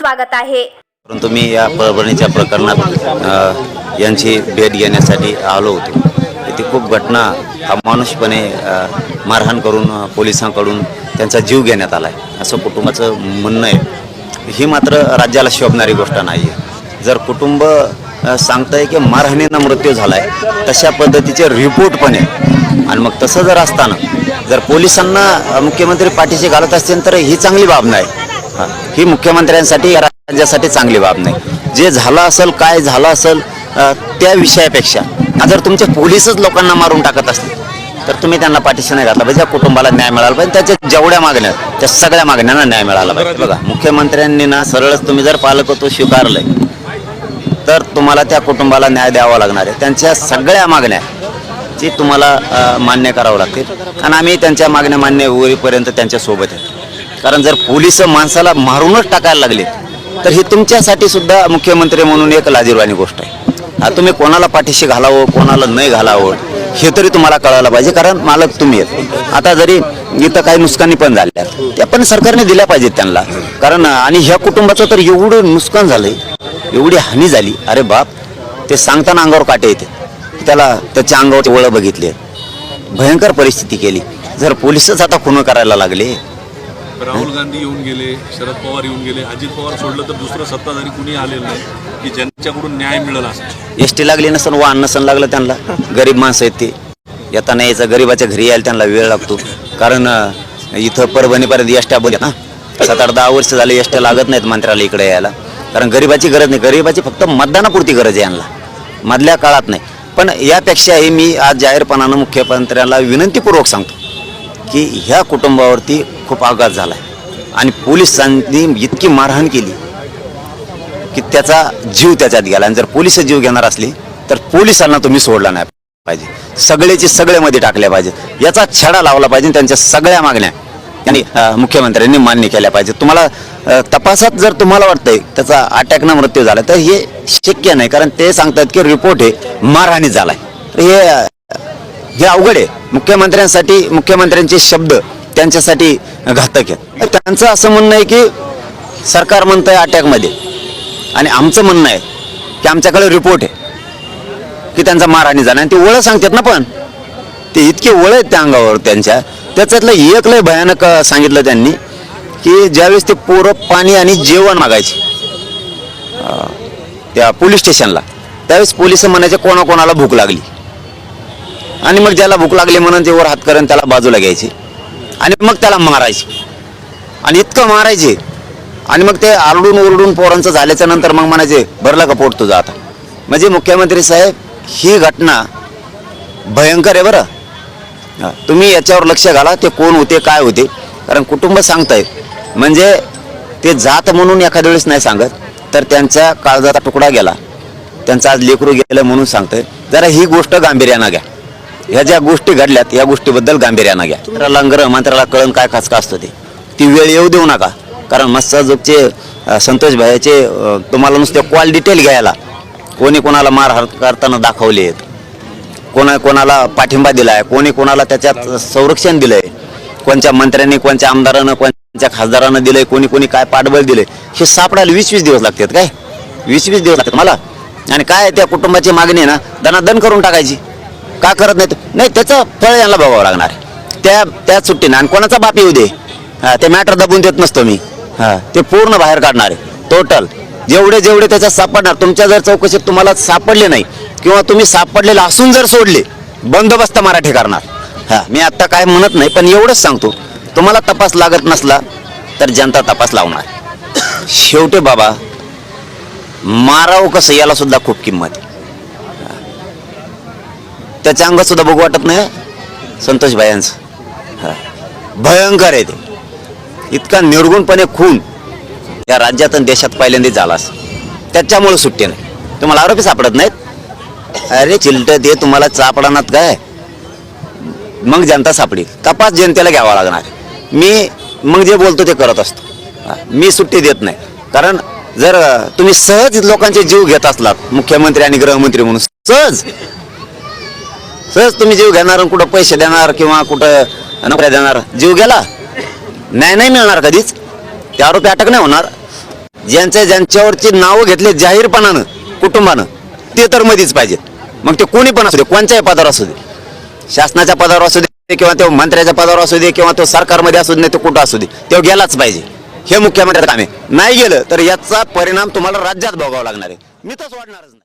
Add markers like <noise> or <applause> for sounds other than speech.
स्वागत आहे. परंतु मी या परभणीच्या प्रकरणात यांची भेट घेण्यासाठी आलो होतो. इथे खूप घटना अमानुषपणे मारहाण करून पोलिसांकडून त्यांचा जीव घेण्यात आला आहे असं कुटुंबाचं म्हणणं आहे. ही मात्र राज्याला शोभणारी गोष्ट नाही आहे. जर कुटुंब अ, सांगतंय की मारहाणीनं मृत्यू झाला आहे तशा पद्धतीचे रिपोर्ट पण आहे. आणि मग तसं जर असताना जर पोलिसांना मुख्यमंत्री पाठीशी घालत असतील तर ही चांगली बाब नाही. ही. मुख्यमंत्र्यांसाठी या राज्यासाठी चांगली बाब नाही. जे झालं असेल काय झालं असेल त्या विषयापेक्षा जर तुमचे पोलीसच लोकांना मारून टाकत असतील तर तुम्ही त्यांना पाठीशी नाही घातला पाहिजे. कुटुंबाला न्याय मिळाला पाहिजे त्याच्या जेवढ्या मागण्या त्या सगळ्या मागण्यांना न्याय मिळाला पाहिजे. बघा मुख्यमंत्र्यांनी ना सरळच तुम्ही जर पालकत्व स्वीकारलंय तर तुम्हाला त्या कुटुंबाला न्याय द्यावा लागणार आहे. त्यांच्या सगळ्या मागण्या जी तुम्हाला मान्य करावं लागतील. आणि आम्ही त्यांच्या मागण्या मान्य होईपर्यंत त्यांच्यासोबत आहे. कारण जर पोलीस माणसाला मारूनच टाकायला लागले तर हे तुमच्यासाठी सुद्धा मुख्यमंत्री म्हणून एक लाजीरवाणी गोष्ट आहे. तुम्ही कोणाला पाठीशी घालावं कोणाला नाही घालावं हे तरी तुम्हाला कळायला पाहिजे कारण मालक तुम्ही आहेत. आता जरी इथं काही नुकसानी पण झाल्या त्या पण सरकारने दिल्या पाहिजेत त्यांना. कारण आणि ह्या कुटुंबाचं तर एवढं नुकसान झालंय एवढी हानी झाली. अरे बाप ते सांगताना अंगावर काटे येते. त्याला त्याच्या अंगावर वळं बघितली. भयंकर परिस्थिती केली. जर पोलिसच आता खुनं करायला लागले राहुल गांधी येऊन गेले शरद पवार येऊन गेले अजित पवार सोडलं तर दुसरं सत्ताधारी कुणी आलेलं नाही की ज्यांच्याकडून न्याय मिळाला एस टी लागली नसन वाहन नसन लागलं त्यांना. गरीब माणसं आहेत ते. येताना यायचं गरीबाच्या घरी यायला त्यांना वेळ लागतो. कारण इथं परभणीपर्यंत एसट्या बघ ना सात आठ दहा वर्ष झाले एसट्या लागत नाहीत मंत्र्याला इकडे यायला. कारण गरीबाची गरज नाही. गरीबाची फक्त मतदानापुरती गरज आहे यांना. मधल्या काळात नाही. पण यापेक्षाही मी आज जाहीरपणानं मुख्यमंत्र्यांना विनंतीपूर्वक सांगतो की ह्या कुटुंबावरती खूप आघात झाला आहे आणि पोलिसांनी इतकी मारहाण केली की त्याचा जीव त्याच्यात गेला. आणि जर पोलीस जीव घेणार असली तर पोलिसांना तुम्ही सोडला नाही पाहिजे. सगळेचे सगळ्यामध्ये टाकल्या पाहिजेत. याचा छडा लावला पाहिजे त्यांच्या सगळ्या मागण्या त्यांनी मुख्यमंत्र्यांनी मान्य केल्या पाहिजे तुम्हाला तपासात जर तुम्हाला वाटतंय त्याचा अटॅकनं मृत्यू झाला तर हे शक्य नाही. कारण ते सांगतात की रिपोर्ट हे मारहाणीत झालाय. तर हे हे अवघड आहे. मुख्यमंत्र्यांसाठी मुख्यमंत्र्यांचे शब्द त्यांच्यासाठी घातक आहेत. त्यांचं असं म्हणणं आहे की सरकार म्हणतंय अटॅकमध्ये. आणि आमचं म्हणणं आहे की आमच्याकडे रिपोर्ट आहे की त्यांचा मारहाणी झाला आणि ते ओळख सांगतात ना पण. ते इतके ओळ आहेत त्या अंगावर त्यांच्या. त्याच्यातलं एक लय भयानक सांगितलं त्यांनी की ज्यावेळेस ते पोरं पाणी आणि जेवण मागायचे त्या पोलीस स्टेशनला त्यावेळेस पोलीस म्हणायचे कोणाकोणाला भूक लागली. आणि मग ज्याला भूक लागली म्हणून ते वर हात करून त्याला बाजूला घ्यायचे. आणि मग त्याला मारायचे. आणि इतकं मारायचे. आणि मग ते आरडून ओरडून पोरांचं झाल्याच्यानंतर मग म्हणायचे भरला का पोट तुझा आता? म्हणजे मुख्यमंत्री साहेब ही घटना भयंकर आहे बरं. तुम्ही याच्यावर लक्ष घाला ते कोण होते काय होते. कारण कुटुंब सांगतायत म्हणजे ते जात म्हणून एखाद्या वेळेस नाही सांगत तर त्यांच्या काळजाचा तुकडा गेला. त्यांचा आज लेकरू गेलं म्हणून सांगतंय. जरा ही गोष्ट गांभीर्यानं घ्या. ह्या ज्या गोष्टी घडल्यात या गोष्टीबद्दल गांभीर्यानं घ्या. मंत्र्याला गृह मंत्र्याला कळण काय खाचका असतं ते. ती वेळ येऊ देऊ नका. कारण मत्स्यजोगचे संतोष भायाचे तुम्हाला नुसते कॉल डिटेल घ्यायला. कोणी कोणाला मार करताना दाखवले आहेत. कोणा कोणाला पाठिंबा दिला आहे कोणी कोणाला त्याच्यात संरक्षण दिलं आहे कोणत्या मंत्र्यांनी कोणत्या आमदारानं कोणत्या खासदारानं दिलंय कोणी कोणी काय पाठबळ दिलंय. हे सापडायला वीस वीस दिवस लागतात काय? वीस वीस दिवस लागतात मला. आणि काय त्या कुटुंबाची मागणी आहे ना दनादन करून टाकायची. का करत नाहीत? नाही त्याचं फळ यांना बघावं लागणार. त्या त्या सुट्टीनं. आणि कोणाचा बाप येऊ दे? हा, ते मॅटर दबून देत नसतो मी. हा ते पूर्ण बाहेर काढणार आहे. टोटल जेवढे जेवढे त्याच्यात सापडणार तुमच्या जर चौकशीत तुम्हाला सापडले नाही किंवा तुम्ही सापडलेलं असून जर सोडले बंदोबस्त मराठी करणार. हा मी आत्ता काय म्हणत नाही पण एवढंच सांगतो. तुम्हाला तपास लागत नसला तर जनता तपास लावणार. <coughs> शेवटी बाबा मारावं कसं याला सुद्धा खूप किंमत आहे. त्याच्या अंगात सुद्धा बघू वाटत नाही संतोष भायांचं हा. भयंकर आहे ते. इतका निर्गुणपणे खून या राज्यात आणि देशात पहिल्यांदा झालास त्याच्यामुळे सुट्टी नाही. तुम्हाला आरोपी सापडत नाहीत? अरे चिलट ते तुम्हाला सापडणार काय? मग जनता सापडी तपास जनतेला घ्यावा लागणार. मी मग जे बोलतो ते करत असतो. मी सुट्टी देत नाही. कारण जर तुम्ही सहज लोकांचे जीव घेत असलात मुख्यमंत्री आणि गृहमंत्री म्हणून सहज सहज तुम्ही जीव घेणार आणि कुठं पैसे देणार किंवा कुठं नोकऱ्या देणार? जीव गेला? न्याय नाही मिळणार कधीच. ते आरोपी अटक नाही होणार. ज्यांच्या ज्यांच्यावरची नावं घेतले जाहीरपणानं कुटुंबानं ते तर मध्येच पाहिजेत मग ते कोणी पण असू दे कोणत्याही पदावर असू दे. शासनाच्या पदावर असू दे किंवा तो मंत्र्याच्या पदावर असू दे किंवा तो सरकारमध्ये असू दे तो कुठं असू दे तो गेलाच पाहिजे. हे मुख्यमंत्र्याचं काम आहे. नाही गेलं तर याचा परिणाम तुम्हाला राज्यात भोगावा लागणार आहे. मी तर सोडणारच नाही.